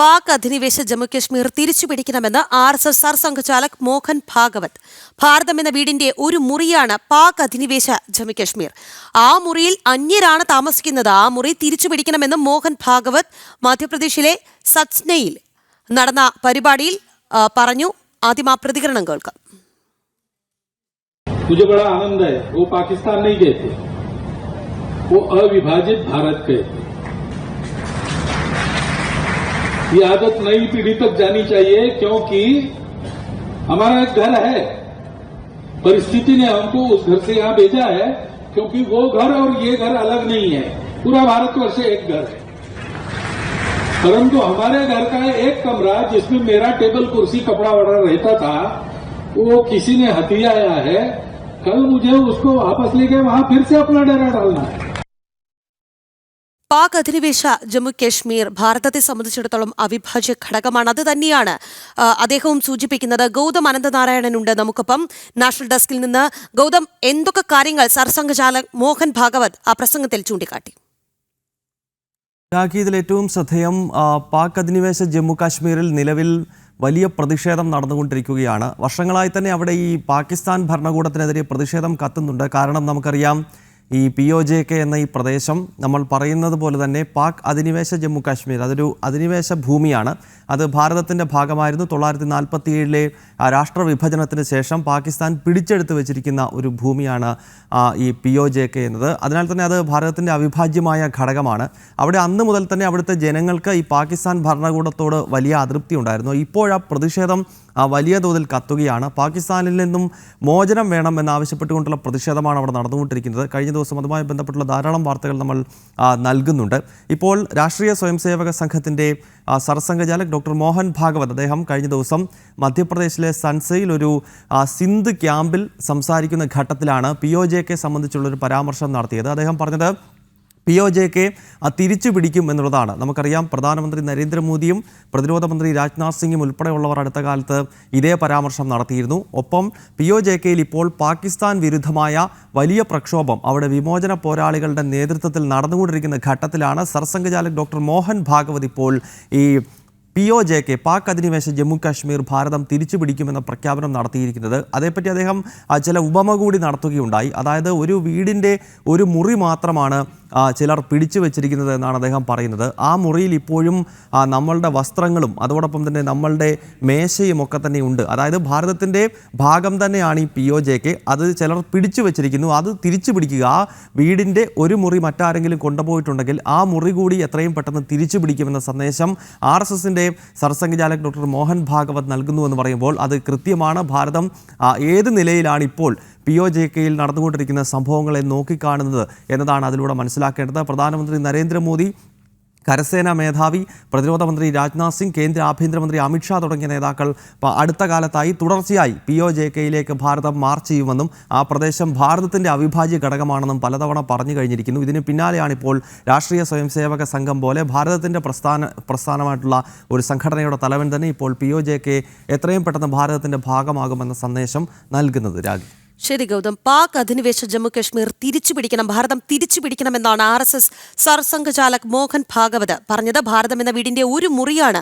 പാക് അധിനിവേശ Jammu Kashmir തിരിച്ചുപിടിക്കണമെന്ന് R S S Sarsanghchalak Mohan Bhagwat ഭാരതം എന്ന വീടിന്റെ ഒരു മുറിയാണ് പാക് അധിനിവേശ ജമ്മുകശ്മീർ ആ മുറിയിൽ അന്യരാണ് താമസിക്കുന്നത് ആ മുറി തിരിച്ചുപിടിക്കണമെന്ന് മോഹൻ ഭാഗവത് മധ്യപ്രദേശിലെ സച്നയിൽ നടന്ന പരിപാടിയിൽ ആ, പറഞ്ഞു ആദ്യം ആ പ്രതികരണം കേൾക്കാം मुझे बड़ा आनंद है वो पाकिस्तान नहीं गए थे वो अविभाजित भारत गए थे ये आदत नई पीढ़ी तक जानी चाहिए, क्योंकि हमारा एक घर है। परिस्थिति ने हमको उस घर से यहाँ भेजा है, क्योंकि वो घर और ये घर अलग नहीं है। पूरा भारतवर्ष एक घर है। परंतु हमारे घर का एक कमरा जिसमें मेरा टेबल, कुर्सी, कपड़ा वड़ा रहता था, वो किसी ने हथियाया है। कल मुझे उसको वापस लेके वहाँ फिर से अपना डेरा डालना है। പാക് അധിനിവേശ ജമ്മു കാശ്മീർ ഭാരതത്തെ സംബന്ധിച്ചിടത്തോളം അവിഭാജ്യ ഘടകമാണ്. അത് തന്നെയാണ് അദ്ദേഹവും സൂചിപ്പിക്കുന്നത് ഗൗതം അനന്തനാരായണനുണ്ട് നമുക്കൊപ്പം. നാഷണൽ ഡെസ്കിൽ നിന്ന് ഗൗതം എന്തൊക്കെ കാര്യങ്ങൾ സർസംഘചാലക് മോഹൻ ഭാഗവത് ആ പ്രസംഗത്തിൽ ചൂണ്ടിക്കാട്ടി? ഇതിൽ ഏറ്റവും ശ്രദ്ധേയം പാക് അധിനിവേശ ജമ്മു കാശ്മീരിൽ നിലവിൽ വലിയ പ്രതിഷേധം നടന്നുകൊണ്ടിരിക്കുകയാണ്. വർഷങ്ങളായി തന്നെ അവിടെ ഈ പാകിസ്ഥാൻ ഭരണകൂടത്തിനെതിരെ പ്രതിഷേധം കത്തുന്നുണ്ട്. കാരണം നമുക്കറിയാം ഈ പി ഒ ജെ കെ എന്ന ഈ പ്രദേശം നമ്മൾ പറയുന്നത് പോലെ തന്നെ പാക് അധിനിവേശ ജമ്മു കാശ്മീർ അതൊരു അധിനിവേശ ഭൂമിയാണ്. അത് ഭാരതത്തിന്റെ ഭാഗമായിരുന്നു. തൊള്ളായിരത്തി നാൽപ്പത്തി ഏഴിലെ രാഷ്ട്രവിഭജനത്തിന് ശേഷം പാകിസ്ഥാൻ പിടിച്ചെടുത്ത് വെച്ചിരിക്കുന്ന ഒരു ഭൂമിയാണ് ഈ പി ഒ ജെ കെ എന്നത്. അതിനാൽ തന്നെ അത് ഭാരതത്തിന്റെ അവിഭാജ്യമായ ഘടകമാണ്. അവിടെ അന്ന് മുതൽ തന്നെ അവിടുത്തെ ജനങ്ങൾക്ക് ഈ പാകിസ്ഥാൻ ഭരണകൂടത്തോട് വലിയ അതൃപ്തി ഉണ്ടായിരുന്നു. ഇപ്പോഴാ പ്രതിഷേധം വലിയ തോതിൽ കത്തുകയാണ്. പാകിസ്ഥാനിൽ നിന്നും മോചനം വേണം എന്നാവശ്യപ്പെട്ടുകൊണ്ടുള്ള പ്രതിഷേധമാണ് അവിടെ നടന്നുകൊണ്ടിരിക്കുന്നത്. കഴിഞ്ഞ ദിവസം അതുമായി ബന്ധപ്പെട്ടുള്ള ധാരാളം വാർത്തകൾ നമ്മൾ ആ, നൽകുന്നുണ്ട്. ഇപ്പോൾ രാഷ്ട്രീയ സ്വയംസേവക സംഘത്തിന്റെ ആ, സർസംഘചാലക് ഡോക്ടർ മോഹൻ ഭാഗവത് അദ്ദേഹം കഴിഞ്ഞ ദിവസം മധ്യപ്രദേശിലെ സൻസയിൽ ഒരു ആ, സിന്ധ് ക്യാമ്പിൽ സംസാരിക്കുന്ന ഘട്ടത്തിലാണ് പി ഒ ജെ കെ സംബന്ധിച്ചുള്ളൊരു പരാമർശം നടത്തിയത്. അദ്ദേഹം പറഞ്ഞത് പി ഒ ജെ കെ തിരിച്ചു പിടിക്കും എന്നുള്ളതാണ്. നമുക്കറിയാം പ്രധാനമന്ത്രി നരേന്ദ്രമോദിയും പ്രതിരോധ മന്ത്രി രാജ്നാഥ് സിംഗും ഉൾപ്പെടെയുള്ളവർ അടുത്ത കാലത്ത് ഇതേ പരാമർശം നടത്തിയിരുന്നു. ഒപ്പം പി ഒ ജെ കെയിൽ ഇപ്പോൾ പാകിസ്ഥാൻ വിരുദ്ധമായ വലിയ പ്രക്ഷോഭം അവിടെ വിമോചന പോരാളികളുടെ നേതൃത്വത്തിൽ നടന്നുകൊണ്ടിരിക്കുന്ന ഘട്ടത്തിലാണ് സർസംഘചാലക് ഡോക്ടർ മോഹൻ ഭാഗവത് ഇപ്പോൾ ഈ P O J K Pak അധിനിവേശ ജമ്മു കാശ്മീർ ഭാരതം തിരിച്ചു പിടിക്കുമെന്ന പ്രഖ്യാപനം നടത്തിയിരിക്കുന്നത്. അതേപ്പറ്റി അദ്ദേഹം ചില ഉപമ കൂടി നടത്തുകയുണ്ടായി. അതായത് ഒരു വീടിന്റെ ഒരു മുറി മാത്രമാണ് ചിലർ പിടിച്ചു വെച്ചിരിക്കുന്നത് എന്നാണ് അദ്ദേഹം പറയുന്നത്. ആ മുറിയിൽ ഇപ്പോഴും നമ്മളുടെ വസ്ത്രങ്ങളും അതോടൊപ്പം തന്നെ നമ്മളുടെ മേശയും ഒക്കെ തന്നെ ഉണ്ട്. അതായത് ഭാരതത്തിന്റെ ഭാഗം തന്നെയാണ് ഈ പി ഒ ജെ കെ അത് ചിലർ പിടിച്ചു വെച്ചിരിക്കുന്നു. അത് തിരിച്ചു പിടിക്കുക. ആ വീടിന്റെ ഒരു മുറി മറ്റാരെങ്കിലും കൊണ്ടുപോയിട്ടുണ്ടെങ്കിൽ ആ മുറി കൂടി എത്രയും പെട്ടെന്ന് തിരിച്ചു പിടിക്കുമെന്ന സന്ദേശം ആർ എസ് എസിന്റെ സർസംഘചാലക് ഡോക്ടർ മോഹൻ ഭാഗവത് നൽകുന്നു എന്ന് പറയുമ്പോൾ അത് കൃത്യമാണ്. ഭാരതം ഏത് നിലയിലാണ് ഇപ്പോൾ പി ഒ ജെ കെയിൽ നടന്നുകൊണ്ടിരിക്കുന്ന സംഭവങ്ങളെ നോക്കിക്കാണുന്നത് എന്നതാണ് അതിലൂടെ മനസ്സിലാക്കേണ്ടത്. പ്രധാനമന്ത്രി നരേന്ദ്രമോദി കരസേനാ മേധാവി പ്രതിരോധ മന്ത്രി രാജ്നാഥ് സിംഗ് കേന്ദ്ര ആഭ്യന്തരമന്ത്രി അമിത്ഷാ തുടങ്ങിയ നേതാക്കൾ അടുത്ത കാലത്തായി തുടർച്ചയായി പി ഒ ജെ കെയിലേക്ക് ഭാരതം മാർച്ച് ചെയ്യുമെന്നും ആ പ്രദേശം ഭാരതത്തിന്റെ അവിഭാജ്യ ഘടകമാണെന്നും പലതവണ പറഞ്ഞു കഴിഞ്ഞിരിക്കുന്നു. ഇതിന് പിന്നാലെയാണ് ഇപ്പോൾ രാഷ്ട്രീയ സ്വയംസേവക സംഘം പോലെ ഭാരതത്തിന്റെ പ്രസ്ഥാന പ്രസ്ഥാനമായിട്ടുള്ള ഒരു സംഘടനയുടെ തലവൻ തന്നെ ഇപ്പോൾ പി ഒ ജെ കെ എത്രയും പെട്ടെന്ന് ഭാരതത്തിന്റെ ഭാഗമാകുമെന്ന സന്ദേശം നൽകുന്നത് രാജി ശരി ഗൗതം. പാക് അധിനിവേശ ജമ്മു കശ്മീർ തിരിച്ചു പിടിക്കണം ഭാരതം തിരിച്ചു പിടിക്കണമെന്നാണ് R S S Sarsanghchalak Mohan Bhagwat പറഞ്ഞത്. ഭാരതം എന്ന വീടിന്റെ ഒരു മുറിയാണ്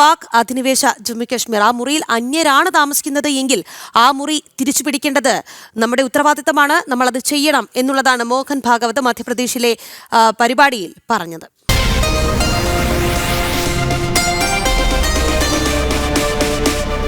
പാക് അധിനിവേശ ജമ്മു കശ്മീർ ആ മുറിയിൽ അന്യരാണ് താമസിക്കുന്നത് എങ്കിൽ ആ മുറി തിരിച്ചു പിടിക്കേണ്ടത് നമ്മുടെ ഉത്തരവാദിത്തമാണ്. നമ്മൾ അത് ചെയ്യണം എന്നുള്ളതാണ് മോഹൻ ഭാഗവത് മധ്യപ്രദേശിലെ പരിപാടിയിൽ പറഞ്ഞത്.